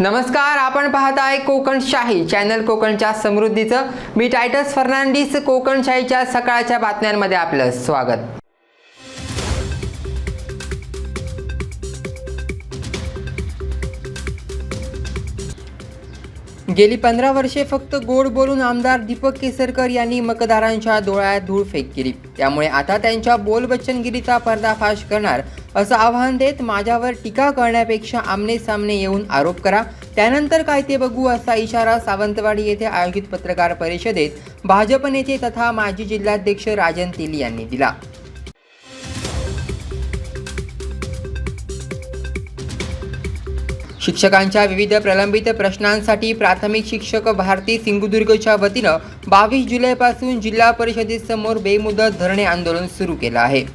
नमस्कार आपण पाहताय आहे चॅनल कोकणच्या समृद्धीचं. मी टायटस फर्नांडिस कोकणशाहीच्या सकाळच्या बातम्यांमध्ये आपलं स्वागत. गेली पंधरा वर्षे फक्त गोड बोलून आमदार दीपक केसरकर यांनी मतदारांच्या डोळ्यात धूळ फेक केली. त्यामुळे आता त्यांच्या बोलबच्चनगिरीचा पर्दाफाश करणार असं आवाहन देत माझ्यावर टीका करण्यापेक्षा आमने सामने येऊन आरोप करा. त्यानंतर काय ते बघू असा इशारा सावंतवाडी येथे आयोजित पत्रकार परिषदेत भाजप नेते तथा माजी जिल्हाध्यक्ष राजन तेली यांनी दिला. शिक्षकांच्या विविध प्रलंबित प्रश्नांसाठी प्राथमिक शिक्षक भारती सिंधुदुर्गच्या वतीनं बावीस जुलैपासून जिल्हा परिषदेसमोर बेमुदत धरणे आंदोलन सुरू केलं आहे.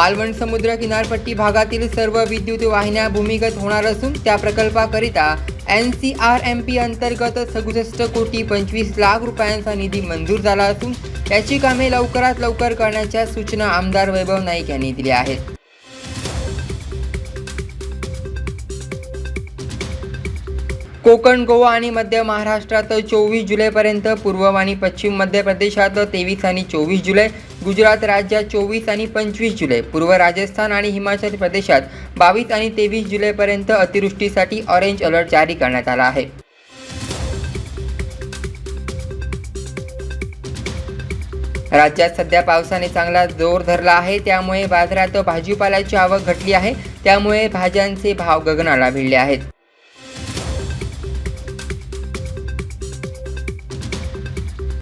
मालवण समुद्र किनारपट्टी भागातील सर्व विद्युत वाहिन्या भूमिगत होणार असून त्या प्रकल्पाकरिता N C R M P अंतर्गत सदुसष्ट कोटी पंचवीस लाख रुपयांचा निधी मंजूर झाला असून याची कामे लवकरात लवकर करण्याच्या सूचना आमदार वैभव नाईक यांनी दिल्या आहेत. कोकण गोवा आणि मध्य महाराष्ट्रात चोवीस जुलैपर्यंत पूर्व आणि पश्चिम मध्य प्रदेशात तेवीस आणि चोवीस जुलै गुजरात राज्यात चोवीस आणि पंचवीस जुलै पूर्व राजस्थान आणि हिमाचल प्रदेशात बावीस आणि तेवीस जुलैपर्यंत अतिवृष्टीसाठी ऑरेंज अलर्ट जारी करण्यात आला आहे. राज्यात सध्या पावसाने चांगला जोर धरला आहे. त्यामुळे बाजारात भाजीपाल्याची आवक घटली आहे. त्यामुळे भाज्यांचे भाव गगनाला भिडले आहेत.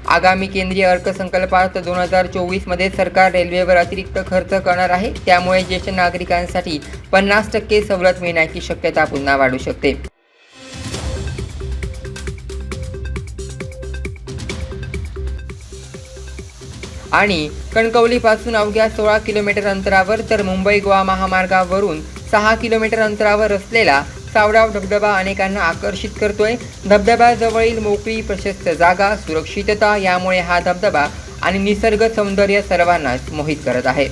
आगामी केंद्रीय अर्थसंकल्पात दोन हजार चोवीसमध्ये सरकार रेल्वेवर अतिरिक्त खर्च करणार आहे. त्यामुळे ज्येष्ठ नागरिकांसाठी पन्नास टक्के सवलत मिळण्याची शक्यता पुन्हा वाढू शकते. आणि कणकवलीपासून अवघ्या सोळा किलोमीटर अंतरावर तर मुंबई गोवा महामार्गावरून सहा किलोमीटर अंतरावर असलेला सावडाव धबधबा अनेकांना आकर्षित करतोय. धबधब्याजवळील मोकळी प्रशस्त जागा सुरक्षितता यामुळे हा धबधबा आणि निसर्ग सौंदर्य सर्वांनाच मोहित करत आहे.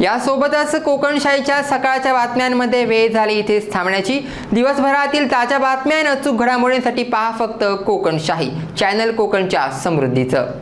यासोबतच कोकणशाहीच्या सकाळच्या बातम्यांमध्ये वेळ झाली इथेच थांबण्याची. दिवसभरातील ताज्या बातम्या आणि अचूक घडामोडींसाठी पहा फक्त कोकणशाही. चॅनल कोकणच्या समृद्धीचं.